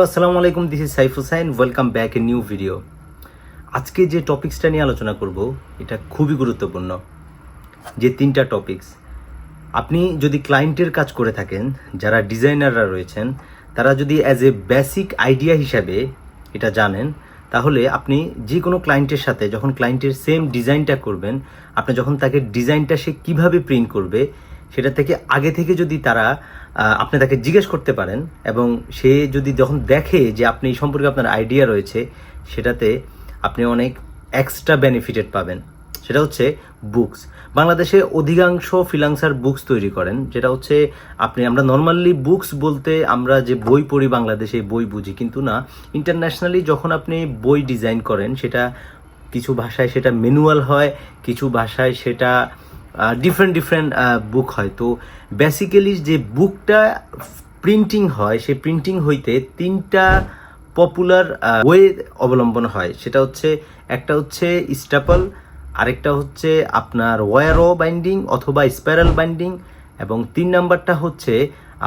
আসসালামু আলাইকুম this is Saif Hussain welcome back a new video আজকে যে টপিক্সটা নিয়ে আলোচনা করব, এটা খুবই গুরুত্বপূর্ণ। যে তিনটা টপিকস আপনি যদি ক্লায়েন্টের কাজ করে থাকেন, যারা ডিজাইনাররা রয়েছেন, তারা যদি অ্যাজ এ বেসিক আইডিয়া হিসাবে এটা জানেন, তাহলে আপনি যে কোনো ক্লায়েন্টের সাথে, যখন ক্লায়েন্টের সেম ডিজাইনটা করবেন, আপনি যখন তাকে ডিজাইনটা সে কীভাবে প্রিন্ট করবে, সেটা থেকে আগে থেকে যদি তারা আপনি তাকে জিজ্ঞেস করতে পারেন এবং সে যদি যখন দেখে যে আপনি এই সম্পর্কে আপনার আইডিয়া রয়েছে, সেটাতে আপনি অনেক এক্সট্রা বেনিফিটেড পাবেন। সেটা হচ্ছে বুকস বাংলাদেশে অধিকাংশ ফ্রিলান্সার বুকস তৈরি করেন, যেটা হচ্ছে আপনি, আমরা নর্মালি বুকস বলতে আমরা যে বই পড়ি বাংলাদেশে, বই বুঝি, কিন্তু না ইন্টারন্যাশনালি যখন আপনি বই ডিজাইন করেন, সেটা কিছু ভাষায় সেটা ম্যানুয়াল হয়, কিছু ভাষায় সেটা ডিফারেন্ট ডিফারেন্ট বুক হয়। তো বেসিক্যালি যে বুকটা প্রিন্টিং হয়, সেই প্রিন্টিং হইতে তিনটা পপুলার ওয়ে অবলম্বন হয়। সেটা হচ্ছে, একটা হচ্ছে স্টাপল আরেকটা হচ্ছে আপনার ওয়ারো বাইন্ডিং অথবা স্প্যারাল বাইন্ডিং এবং তিন নাম্বারটা হচ্ছে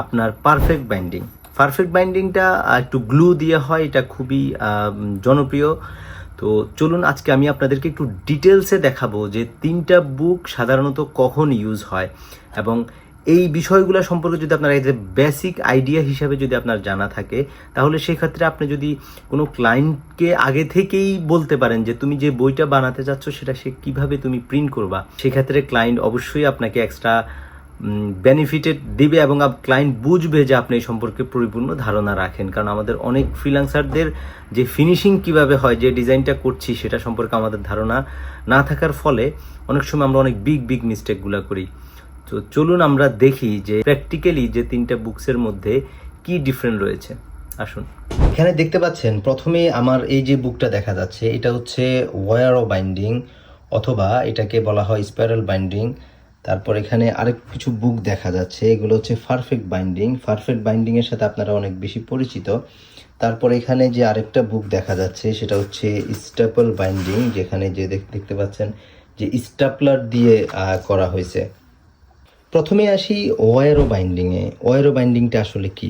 আপনার পারফেক্ট বাইন্ডিং পারফেক্ট বাইন্ডিংটা একটু গ্লু দিয়ে হয়, এটা খুবই জনপ্রিয়। তো চলুন আজকে আমি আপনাদেরকে একটু ডিটেলসে দেখাবো যে তিনটা বুক সাধারণত কখন ইউজ হয় এবং এই বিষয়গুলো সম্পর্কে যদি আপনার এজ বেসিক আইডিয়া হিসাবে যদি আপনার জানা থাকে, তাহলে সেক্ষেত্রে আপনি যদি কোনো ক্লায়েন্টকে আগে থেকেই বলতে পারেন যে তুমি যে বইটা বানাতে চাচ্ছ সেটা সে কীভাবে তুমি প্রিন্ট করবা, সেক্ষেত্রে ক্লায়েন্ট অবশ্যই আপনাকে এক্সট্রা বেনিফিটেড দিবে এবং ক্লায়েন্ট বুঝবে যে আপনি এই সম্পর্কে পরিপূর্ণ ধারণা রাখেন। কারণ আমাদের অনেক ফ্রিল্যান্সারদের যে ফিনিশিং কীভাবে হয়, যে ডিজাইনটা করছি, সেটা সম্পর্কে আমাদের ধারণা না থাকার ফলে অনেক সময় আমরা অনেক বিগ বিগ মিস্টেকগুলো করি। তো চলুন আমরা দেখি যে প্র্যাকটিক্যালি যে তিনটা বুকসের মধ্যে কি ডিফারেন্ট রয়েছে। আসুন। এখানে দেখতে পাচ্ছেন, প্রথমে আমার এই যে বুকটা দেখা যাচ্ছে, এটা হচ্ছে ওয়ারও বাইন্ডিং অথবা এটাকে বলা হয় স্পাইরাল বাইন্ডিং তারপর এখানে আরেক কিছু বুক দেখা যাচ্ছে, এগুলো হচ্ছে পারফেক্ট বাইন্ডিং পারফেক্ট বাইন্ডিং এর সাথে আপনারা অনেক বেশি পরিচিত। তারপর এখানে যে আরেকটা বুক দেখা যাচ্ছে, সেটা হচ্ছে স্টাপল বাইন্ডিং যেখানে যে দেখতে পাচ্ছেন যে স্টাপলার দিয়ে করা হয়েছে। প্রথমে আসি ওয়ারো বাইন্ডিংয়ে ওয়ারো বাইন্ডিংটা আসলে কি?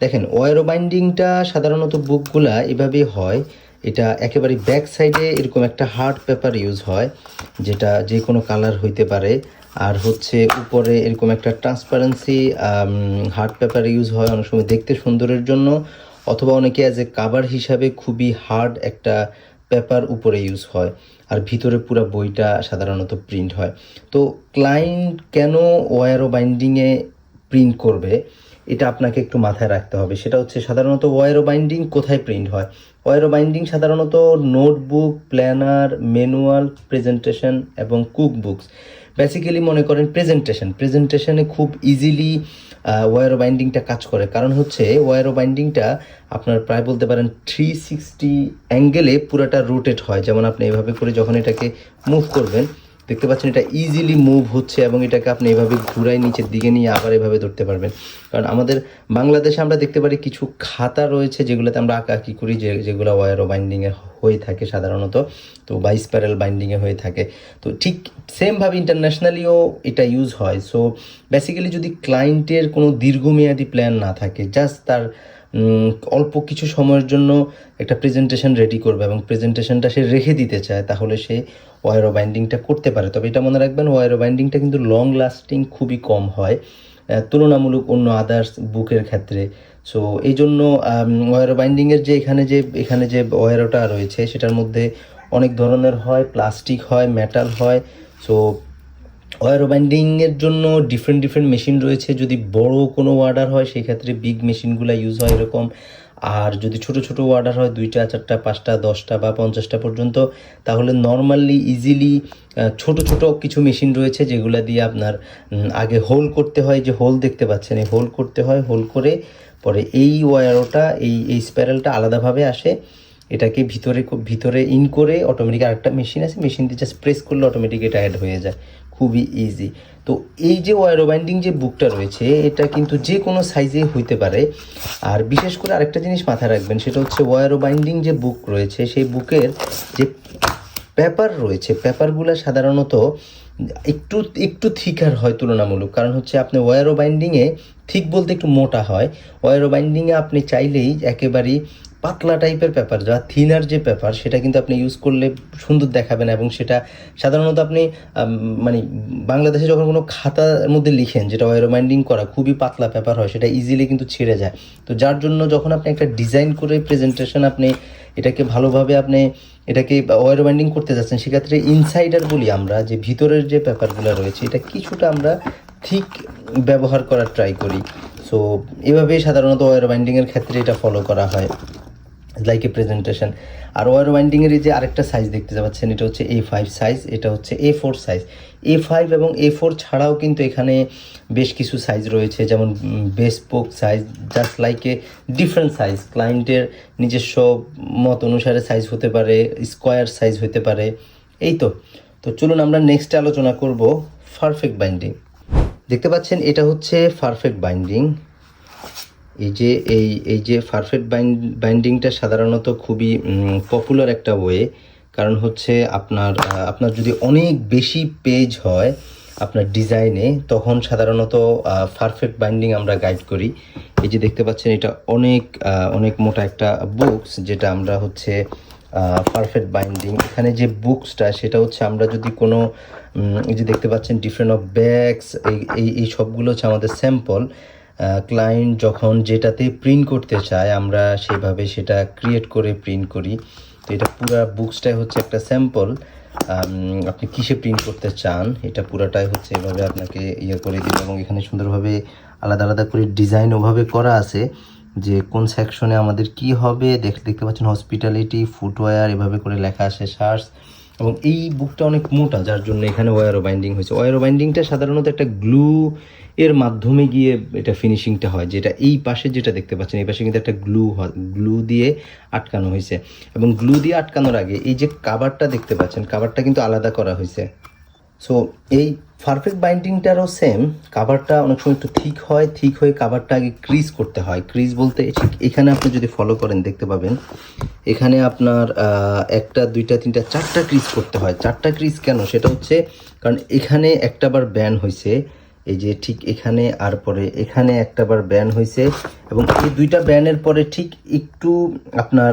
দেখেন ওয়ারো বাইন্ডিংটা সাধারণত বুকগুলা এভাবে হয়। এটা একেবারে ব্যাক সাইডে এরকম একটা হার্ড পেপার ইউজ হয়, যেটা যে কোনো কালার হইতে পারে। আর হচ্ছে উপরে এরকম একটা ট্রান্সপারেন্সি হার্ড পেপার ইউজ হয় অনেক সময় দেখতে সুন্দরের জন্য, অথবা অনেকে অ্যাজ এ কাভার হিসাবে খুবই হার্ড একটা পেপার উপরে ইউজ হয়, আর ভিতরে পুরো বইটা সাধারণত প্রিন্ট হয়। তো ক্লায়েন্ট কেন ওয়ারো বাইন্ডিংয়ে প্রিন্ট করবে, এটা আপনাকে একটু মাথায় রাখতে হবে। সেটা হচ্ছে সাধারণত ওয়ারো বাইন্ডিং কোথায় প্রিন্ট হয়? ওয়ারো বাইন্ডিং সাধারণত নোটবুক প্ল্যানার ম্যানুয়াল প্রেজেন্টেশন এবং কুক বুকস বেসিক্যালি মনে করেন প্রেজেন্টেশন প্রেজেন্টেশনে খুব ইজিলি ওয়ারো বাইন্ডিংটা কাজ করে। কারণ হচ্ছে ওয়ারো বাইন্ডিংটা আপনার প্রায় বলতে পারেন থ্রি সিক্সটি অ্যাঙ্গেলে পুরোটা রোটেট হয়। যেমন আপনি এভাবে করে যখন এটাকে মুভ করবেন দেখতে পাচ্ছেন, এটা ইজিলি মুভ হচ্ছে এবং এটাকে আপনি এভাবে ঘুরাই নিচের দিকে নিয়ে আবার এভাবে ধরতে পারবেন। কারণ আমাদের বাংলাদেশে আমরা দেখতে পারি কিছু খাতা রয়েছে যেগুলোতে আমরা আঁকাআঁকি করি, যে যেগুলো ওয়ারো বাইন্ডিংয়ে হয়ে থাকে সাধারণত। তো বা স্প্যারাল বাইন্ডিংয়ে হয়ে থাকে। তো ঠিক সেমভাবে ইন্টারন্যাশনালিও এটা ইউজ হয়। সো বেসিক্যালি যদি ক্লায়েন্টের কোনো দীর্ঘমেয়াদী প্ল্যান না থাকে জাস্ট তার অল্প কিছু সময়ের জন্য একটা প্রেজেন্টেশন রেডি করবে এবং প্রেজেন্টেশনটা সে রেখে দিতে চায়, তাহলে সে ওয়ারো বাইন্ডিংটা করতে পারে। তবে এটা মনে রাখবেন ওয়ারো বাইন্ডিংটা কিন্তু লং লাস্টিং খুবই কম হয় তুলনামূলক অন্য আদার্স বুকের ক্ষেত্রে। সো এই জন্য ওয়ারো বাইন্ডিংয়ের যে এখানে যে এখানে যে ওয়ারোটা রয়েছে, সেটার মধ্যে অনেক ধরনের হয় প্লাস্টিক হয় মেটাল হয়। সো ওয়ারো বাইন্ডিংয়ের জন্য ডিফারেন্ট ডিফারেন্ট মেশিন রয়েছে। যদি বড় কোনো অর্ডার হয় সেই ক্ষেত্রে বিগ মেশিনগুলো ইউজ হয় এরকম। আর যদি ছোট ছোট অর্ডার হয়, দুইটা, চারটা, পাঁচটা, দশটা বা পঞ্চাশটা পর্যন্ত, তাহলে নর্মালি ইজিলি ছোট ছোট কিছু মেশিন রয়েছে যেগুলো দিয়ে আপনার আগে হোল করতে হয়। যে হোল দেখতে পাচ্ছেন, এই হোল করতে হয় হোল করে পরে এই ওয়ারোটা এই এই স্প্যারেলটা আলাদাভাবে আসে। এটাকে ভিতরে ভিতরে ইন করে অটোমেটিক আরেকটা মেশিন আছে। মেশিন দিয়ে জাস্ট প্রেস করলে অটোমেটিক এটা অ্যাড হয়ে যায়। খুবই ইজি তো এই যে ওয়ারো বাইন্ডিং যে বুকটা রয়েছে, এটা কিন্তু যে কোনো সাইজে হইতে পারে। আর বিশেষ করে আরেকটা জিনিস মাথায় রাখবেন, সেটা হচ্ছে ওয়ারো বাইন্ডিং যে বুক রয়েছে, সেই বুকের যে পেপার রয়েছে পেপারগুলো সাধারণত একটু একটু থিকার হয় তুলনামূলক। কারণ হচ্ছে আপনি ওয়ারো বাইন্ডিংয়ে থিক বলতে একটু মোটা হয়। ওয়ারো বাইন্ডিংয়ে আপনি চাইলেই একেবারেই পাতলা টাইপের পেপার যা থিনার যে পেপার সেটা কিন্তু আপনি ইউজ করলে সুন্দর দেখাবে না এবং সেটা সাধারণত আপনি মানে বাংলাদেশে যখন কোনো খাতার মধ্যে লিখেন, যেটা ওয়ারো বাইন্ডিং করা, খুবই পাতলা পেপার হয়, সেটা ইজিলি কিন্তু ছিঁড়ে যায়। তো যার জন্য যখন আপনি একটা ডিজাইন করে প্রেজেন্টেশন আপনি এটাকে ভালোভাবে আপনি এটাকে ওয়ার করতে যাচ্ছেন, সেক্ষেত্রে ইনসাইডার বলি আমরা, যে ভিতরের যে পেপারগুলো রয়েছে, এটা কিছুটা আমরা ঠিক ব্যবহার করার ট্রাই করি। সো এভাবেই সাধারণত ওয়ার বাইন্ডিংয়ের ক্ষেত্রে এটা ফলো করা হয়। লাইক এ প্রেজেন্টেশন আর ওয়ার বাইন্ডিংয়ের যে আরেকটা সাইজ দেখতে পাচ্ছেন এটা হচ্ছে এ ফাইভ সাইজ এটা হচ্ছে A four size A five এবং এ ফোর ছাড়াও কিন্তু এখানে বেশ কিছু সাইজ রয়েছে, যেমন bespoke size just like a different size ক্লায়েন্টের নিজস্ব মত অনুসারে সাইজ হতে পারে স্কোয়ার সাইজ হতে পারে, এই তো। তো চলুন আমরা নেক্সট আলোচনা করব পারফেক্ট বাইন্ডিং দেখতে পাচ্ছেন, এটা হচ্ছে পারফেক্ট বাইন্ডিং এই যে, এই এই যে পারফেক্ট বাইন্ডিংটা সাধারণত খুবই পপুলার একটা ওয়ে কারণ হচ্ছে আপনার আপনার যদি অনেক বেশি পেজ হয় আপনার ডিজাইনে তখন সাধারণত পারফেক্ট বাইন্ডিং আমরা গাইড করি। এই যে দেখতে পাচ্ছেন, এটা অনেক অনেক মোটা একটা বুকস যেটা আমরা হচ্ছে পারফেক্ট বাইন্ডিং এখানে যে বুকসটা সেটা হচ্ছে আমরা যদি কোনো এই যে দেখতে পাচ্ছেন ডিফারেন্ট অফ ব্যাগস এই এই সবগুলো হচ্ছে আমাদের স্যাম্পল ক্লায়েন্ট যখন যেটাতে প্রিন্ট করতে চায়, আমরা সেভাবে সেটা ক্রিয়েট করে প্রিন্ট করি। তো এটা পুরা বুকসটাই হচ্ছে একটা স্যাম্পল আপনি কিসে প্রিন্ট করতে চান, এটা পুরাটাই হচ্ছে এভাবে আপনাকে ইয়ে করে দিবে এবং এখানে সুন্দরভাবে আলাদা আলাদা করে ডিজাইন ওভাবে করা আছে যে কোন সেকশনে আমাদের কি হবে। দেখ, দেখতে পাচ্ছেন হসপিটালিটি ফুটওয়্যার এভাবে করে লেখা আছে শার্টস এবং এই বুকটা অনেক মোটা, যার জন্য এখানে ওয়ারো বাইন্ডিং হয়েছে। ওয়ারো বাইন্ডিংটা সাধারণত একটা গ্লু এর মাধ্যমে গিয়ে এটা ফিনিশিংটা হয়, যেটা এই পাশে যেটা দেখতে পাচ্ছেন, এই পাশে কিন্তু একটা গ্লু হয় গ্লু দিয়ে আটকানো হয়েছে। এবং গ্লু দিয়ে আটকানোর আগে এই যে কাবারটা দেখতে পাচ্ছেন কাভারটা কিন্তু আলাদা করা হয়েছে। সো এই পারফেক্ট বাইন্ডিংটারও সেম কাভারটা অনেক সময় একটু ঠিক হয় ঠিক হয়ে কাভারটা আগে ক্রিজ করতে হয়। ক্রিজ বলতে ঠিক এখানে আপনি যদি ফলো করেন, দেখতে পাবেন। এখানে আপনার একটা, দুইটা, তিনটা, চারটা ক্রিজ করতে হয়। চারটা ক্রিজ কেন? সেটা হচ্ছে, কারণ এখানে একটা বার ব্যান হয়েছে, এই যে ঠিক এখানে আর পরে, এখানে একটা বার ব্যান হয়েছে, এবং এই দুইটা ব্যানের পরে ঠিক একটু আপনার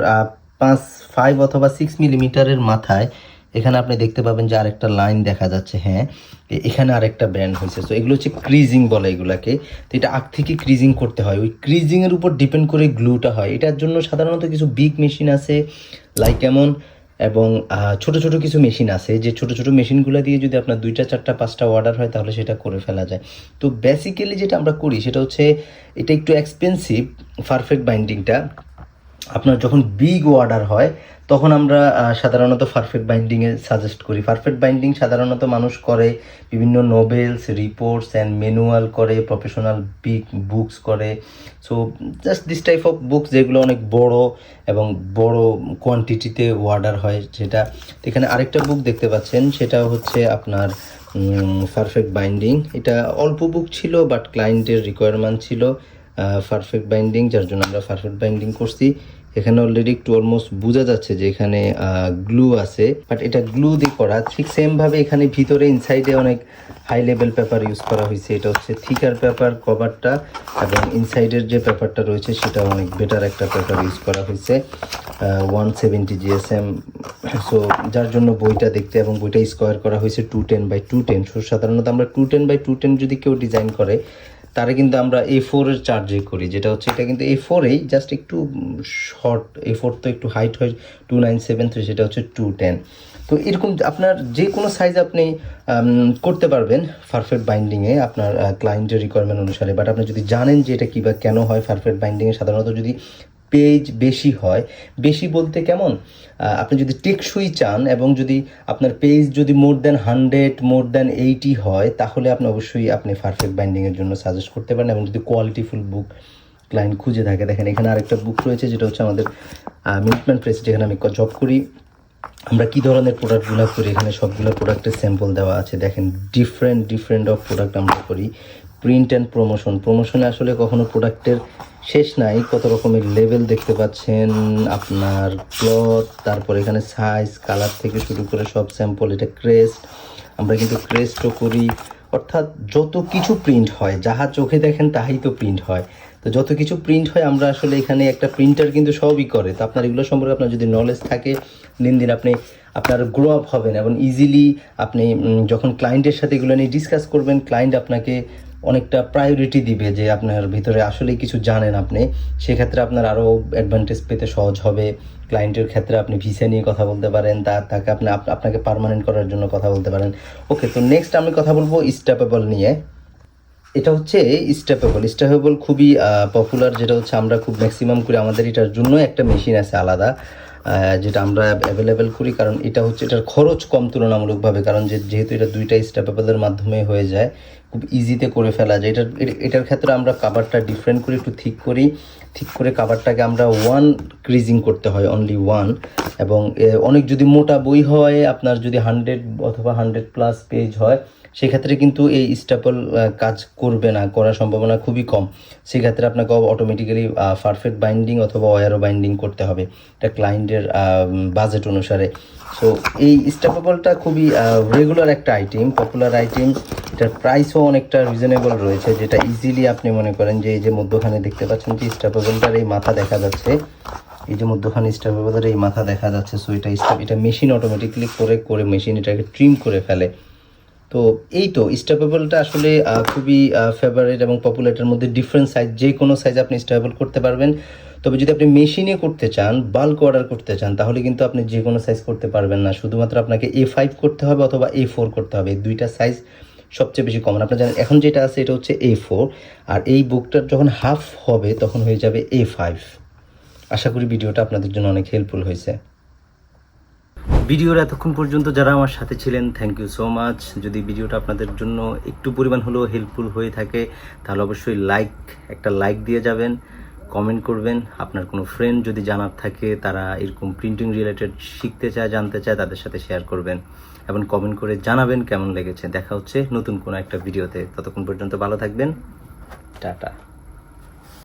পাঁচ ফাইভ অথবা সিক্স মিলিমিটারের মাথায় এখানে আপনি দেখতে পাবেন যে আরেকটা লাইন দেখা যাচ্ছে হ্যাঁ এখানে আরেকটা ব্র্যান্ড হয়েছে। তো এগুলো হচ্ছে ক্রিজিং বলে এগুলাকে। তো এটা আগ থেকে ক্রিজিং করতে হয়। ওই ক্রিজিংয়ের উপর ডিপেন্ড করে গ্লুটা হয়। এটার জন্য সাধারণত কিছু বিগ মেশিন আছে, লাইক এমন, এবং ছোট ছোট কিছু মেশিন আছে, যে ছোট ছোট মেশিনগুলো দিয়ে যদি আপনার দুইটা, চারটা, পাঁচটা অর্ডার হয়, তাহলে সেটা করে ফেলা যায়। তো বেসিক্যালি যেটা আমরা করি, সেটা হচ্ছে, এটা একটু এক্সপেন্সিভ পারফেক্ট বাইন্ডিংটা আপনার যখন বিগ অর্ডার হয়, তখন আমরা সাধারণত পারফেক্ট বাইন্ডিংয়ে সাজেস্ট করি। পারফেক্ট বাইন্ডিং সাধারণত মানুষ করে বিভিন্ন নোবেলস রিপোর্টস অ্যান্ড ম্যানুয়াল করে প্রফেশনাল বিগ বুকস করে। So just this type of books যেগুলো অনেক বড় এবং বড় কোয়ান্টিটিতে অর্ডার হয় সেটা এখানে আরেকটা বুক দেখতে পাচ্ছেন, সেটা হচ্ছে আপনার পারফেক্ট বাইন্ডিং এটা অল্প বুক ছিল বাট ক্লায়েন্টের রিকোয়ারমেন্ট ছিল। পারফেক্ট বাইন্ডিং যার জন্য আমরা পারফেক্ট বাইন্ডিং করছি। এখানে অলরেডি একটু অলমোস্ট বোঝা যাচ্ছে যে এখানে গ্লু আছে। বাট এটা গ্লু দিয়ে করা, ঠিক সেম ভাবে এখানে ভিতরে ইনসাইডে অনেক হাই লেভেল পেপার ইউজ করা হয়েছে। এটা হচ্ছে থিকার পেপার কভারটা এবং ইনসাইডের যে পেপারটা রয়েছে সেটা অনেক বেটার একটা পেপার ইউজ করা হয়েছে। ওয়ান সেভেন্টি জিএসএম সো যার জন্য বইটা দেখতে এবং বইটা স্কোয়ার করা হয়েছে two ten by two ten so সাধারণত আমরা two ten by two ten যদি কেউ ডিজাইন করে তারা কিন্তু আমরা এ ফোরের চার্জে করি, যেটা হচ্ছে এটা কিন্তু এ ফোরেই জাস্ট একটু শর্ট এ ফোর তো একটু হাইট হয় টু নাইন সেভেন থ্রি সেটা হচ্ছে টু টেন তো এরকম আপনার যে কোনো সাইজ আপনি করতে পারবেন পারফেক্ট বাইন্ডিংয়ে আপনার ক্লায়েন্টের রিকোয়ারমেন্ট অনুসারে। বাট আপনি যদি জানেন যে এটা কী বা কেন হয় পারফেক্ট বাইন্ডিংয়ে সাধারণত যদি পেজ বেশি হয়। বেশি বলতে কেমন? আপনি যদি টেকসই চান এবং যদি আপনার পেজ যদি more than hundred more than eighty হয়, তাহলে আপনি অবশ্যই আপনি পারফেক্ট বাইন্ডিংয়ের জন্য সাজেস্ট করতে পারেন এবং যদি কোয়ালিটিফুল বুক ক্লায়েন্ট খুঁজে থাকে, দেখেন এখানে আরেকটা বুক রয়েছে, যেটা হচ্ছে আমাদের মিল্টম্যান প্রেস যেখানে আমি জব করি। আমরা কি ধরনের প্রোডাক্টগুলো করি? এখানে সবগুলো প্রোডাক্টের স্যাম্পল দেওয়া আছে। দেখেন ডিফারেন্ট ডিফারেন্ট অফ প্রোডাক্ট আমরা করি। প্রিন্ট অ্যান্ড প্রমোশন প্রমোশনে আসলে কখনো প্রোডাক্টের শেষ নাই, কত রকমের লেভেল দেখতে পাচ্ছেন, আপনার ক্লথ তারপর এখানে সাইজ কালার থেকে শুরু করে সব স্যাম্পল এটা ক্রেস্ট আমরা কিন্তু ক্রেস্টও করি। অর্থাৎ যত কিছু প্রিন্ট হয়, যাহা চোখে দেখেন তাহাই তো প্রিন্ট হয়। তো যত কিছু প্রিন্ট হয়, আমরা আসলে এখানে একটা প্রিন্টার কিন্তু সবই করে। তো আপনার এগুলো সম্পর্কে আপনার যদি নলেজ থাকে, দিন দিন আপনি আপনার গ্রো আপ হবেন এবং ইজিলি আপনি যখন ক্লায়েন্টের সাথে এগুলো নিয়ে ডিসকাস করবেন ক্লায়েন্ট আপনাকে অনেকটা প্রায়োরিটি দিবে যে আপনার ভিতরে আসলেই কিছু জানেন আপনি। সেক্ষেত্রে আপনার আরও অ্যাডভান্টেজ পেতে সহজ হবে। ক্লায়েন্টের ক্ষেত্রে আপনি ভিসা নিয়ে কথা বলতে পারেন, তা, তাকে আপনি আপনাকে পার্মানেন্ট করার জন্য কথা বলতে পারেন। ওকে তো নেক্সট আমি কথা বলব স্টেপেবল নিয়ে। এটা হচ্ছে স্টেপেবল স্টেপেবল খুবই পপুলার যেটা হচ্ছে আমরা খুব ম্যাক্সিমাম করি আমাদের এটার জন্য। একটা মেশিন আছে আলাদা যেটা আমরা অ্যাভেলেবেল করি কারণ এটা হচ্ছে, এটার খরচ কম তুলনামূলকভাবে কারণ যে, যেহেতু এটা দুইটা স্টেপেবলের মাধ্যমে হয়ে যায় খুব ইজিতে করে ফেলা যায়। এটার এটার ক্ষেত্রে আমরা কাভারটা ডিফারেন্ট করে একটু ঠিক করি। ঠিক করে কাভারটাকে আমরা ওয়ান ক্রিজিং করতে হয় অনলি ওয়ান এবং অনেক যদি মোটা বই হয়, আপনার যদি হান্ড্রেড অথবা হান্ড্রেড প্লাস পেজ হয় সেক্ষেত্রে কিন্তু এই স্টাপল কাজ করবে না, করার সম্ভাবনা খুবই কম। সেক্ষেত্রে আপনাকে অটোমেটিক্যালি পারফেক্ট বাইন্ডিং অথবা ওয়ারও বাইন্ডিং করতে হবে। এটা ক্লায়েন্টের বাজেট অনুসারে। সো এই স্টেপেবলটা খুবই রেগুলার একটা আইটেম পপুলার আইটেম এটার প্রাইসও অনেকটা রিজনেবল রয়েছে, যেটা ইজিলি আপনি মনে করেন যে, এই যে মধ্যখানে দেখতে পাচ্ছেন যে স্টেপেবলটার এই মাথা দেখা যাচ্ছে। এই যে মধ্যখানে স্টেপেবলের এই মাথা দেখা যাচ্ছে। সো এটা স্টাপ এটা মেশিন অটোমেটিকলি করে করে মেশিন এটাকে ট্রিম করে ফেলে। তো এই তো স্টেপেবলটা আসলে খুবই ফেভারেট এবং পপুলারের মধ্যে ডিফারেন্ট সাইজ যে কোনো সাইজ আপনি স্টেপেবল করতে পারবেন। তবে যদি আপনি মেশিনে করতে চান বাল্ক অর্ডার করতে চান, তাহলে কিন্তু আপনি যে কোনো সাইজ করতে পারবেন না। শুধুমাত্র আপনাকে এ ফাইভ করতে হবে অথবা এ ফোর করতে হবে। দুইটা সাইজ সবচেয়ে বেশি কমন আপনার জানেন, এখন যেটা আছে, এটা হচ্ছে এ ফোর আর এই বুকটার যখন হাফ হবে, তখন হয়ে যাবে এ ফাইভ আশা করি ভিডিওটা আপনাদের জন্য অনেক হেল্পফুল হয়েছে। ভিডিওর এতক্ষণ পর্যন্ত যারা আমার সাথে ছিলেন থ্যাংক ইউ সো মাচ যদি ভিডিওটা আপনাদের জন্য একটু পরিমাণ হলেও হেল্পফুল হয়ে থাকে, তাহলে অবশ্যই লাইক একটা লাইক দিয়ে যাবেন কমেন্ট করবেন। আপনার কোনো ফ্রেন্ড যদি জানার থাকে, তারা এরকম প্রিন্টিং রিলেটেড শিখতে চায়, জানতে চায়, তাদের সাথে শেয়ার করবেন। এবং কমেন্ট করে জানাবেন কেমন লেগেছে। দেখা হচ্ছে নতুন কোনো একটা ভিডিওতে। ততক্ষণ পর্যন্ত ভালো থাকবেন। টাটা।